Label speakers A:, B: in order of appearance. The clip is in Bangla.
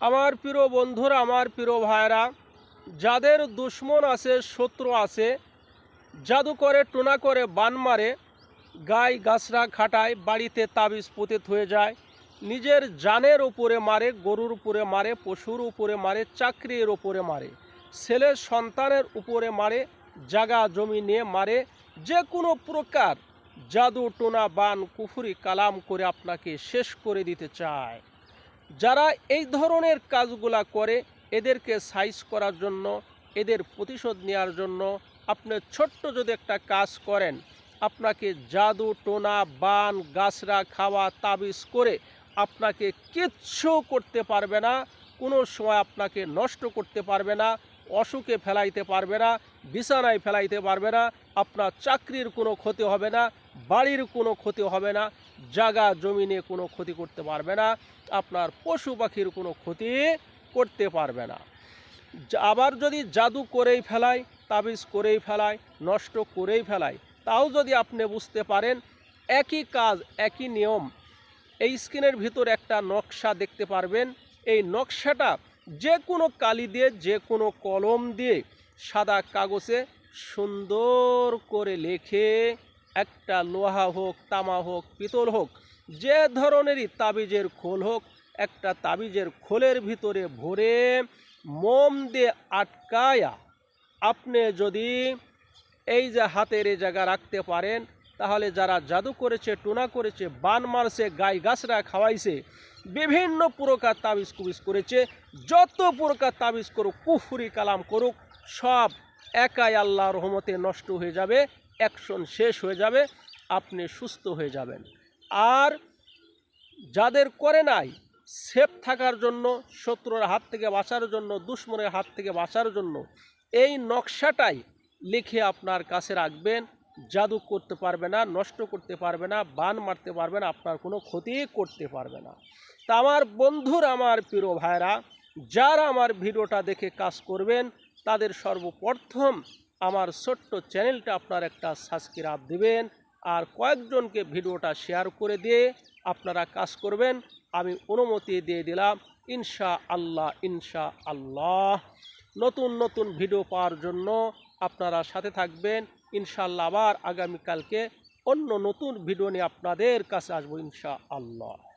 A: আমার প্রিয় বন্ধুরা, আমার প্রিয় ভাইরা যাদের দুশ্মন আছে, শত্রু আছে, জাদু করে, টোনা করে, বান মারে, গাই গাছরা খাটায়, বাড়িতে তাবিজ পুতিত হয়ে যায়, নিজের জানের উপরে মারে, গরুর উপরে মারে, পশুর উপরে মারে, চাকরির উপরে মারে ছেলের সন্তানের উপরে মারে, জাগা জমি নিয়ে মারে, যে কোনো প্রকার জাদু, টোনা, বান, কুফুরি, কালাম করে আপনাকে শেষ করে দিতে চায়। যারা এই ধরনের কাজগুলা করে, এদেরকে সাইজ করার জন্য, এদের প্রতিশোধ নেওয়ার জন্য আপনি ছোট্ট যদি একটা কাজ করেন, আপনাকে জাদু, টোনা, বান, গাছরা, খাওয়া, তাবিজ করে আপনাকে কিচ্ছু করতে পারবে না, কোনো সময় আপনাকে নষ্ট করতে পারবে না, অসুখে ফেলাইতে পারবে না, বিছানায় ফেলাইতে পারবে না, আপনার চাকরির কোনো ক্ষতি হবে না বাড়ির কোনো ক্ষতি হবে না জাগা জমিনে কোনো ক্ষতি করতে পারবে না, আপনার পশু পাখির কোনো ক্ষতি করতে পারবে না। আবার যদি জাদু করেই ফেলায়, তাবিজ করেই ফেলায়, নষ্ট করেই ফেলায়, তাও যদি আপনি বুঝতে পারেন, একই কাজ, একই নিয়ম, এই স্ক্রিনের ভিতর একটা নকশা দেখতে পারবেন। এই নকশাটা যে কোনো কালি দিয়ে যে কোনো কলম দিয়ে সাদা কাগজে সুন্দর করে লেখে একটা লোহা হোক, তামা হোক, পিতল হোক, যে ধরনেরই তাবিজের খোল হোক, একটা তাবিজের খোলের ভিতরে ভরে মোম দিয়ে আটকায়া আপনি যদি এই যে হাতের এই জায়গা রাখতে পারেন, তাহলে যারা জাদু করেছে, টুনা করেছে, বান মারছে, গাই গাছরা খাওয়াইছে, বিভিন্ন প্রকার তাবিজ কুবিজ করেছে, যত প্রকার তাবিজ করুক, কুফুরি কালাম করুক, সব একাই আল্লাহ রহমতে নষ্ট হয়ে যাবে, অ্যাকশন শেষ হয়ে যাবে, আপনি সুস্থ হয়ে যাবেন। আর যাদের করে নাই, সেফ থাকার জন্য, শত্রুর হাত থেকে বাঁচার জন্য, দুশ্মনের হাত থেকে বাঁচার জন্য, এই নকশাটাই লিখে আপনার কাছে রাখবেন। জাদু করতে পারবে না, নষ্ট করতে পারবে না, বান মারতে পারবে না, আপনার কোনো ক্ষতি করতে পারবে না। তা আমার বন্ধুর, আমার প্রিয় ভাইরা যারা আমার ভিডিওটা দেখে কাজ করবেন তাদের সর্বপ্রথম আমার ছোট্ট চ্যানেলটা আপনার একটা সাবস্ক্রাইব দিবেন আর কয়েকজনকে ভিডিওটা শেয়ার করে দিয়ে আপনারা কাজ করবেন। আমি অনুমতি দিয়ে দিলাম ইনশা আল্লাহ ইনশা আল্লাহ নতুন নতুন ভিডিও পাওয়ার জন্য আপনারা সাথে থাকবেন। ইনশাআল্লাহ আবার আগামীকালকে অন্য নতুন ভিডিও নিয়ে আপনাদের কাছে আসব ইনশা আল্লাহ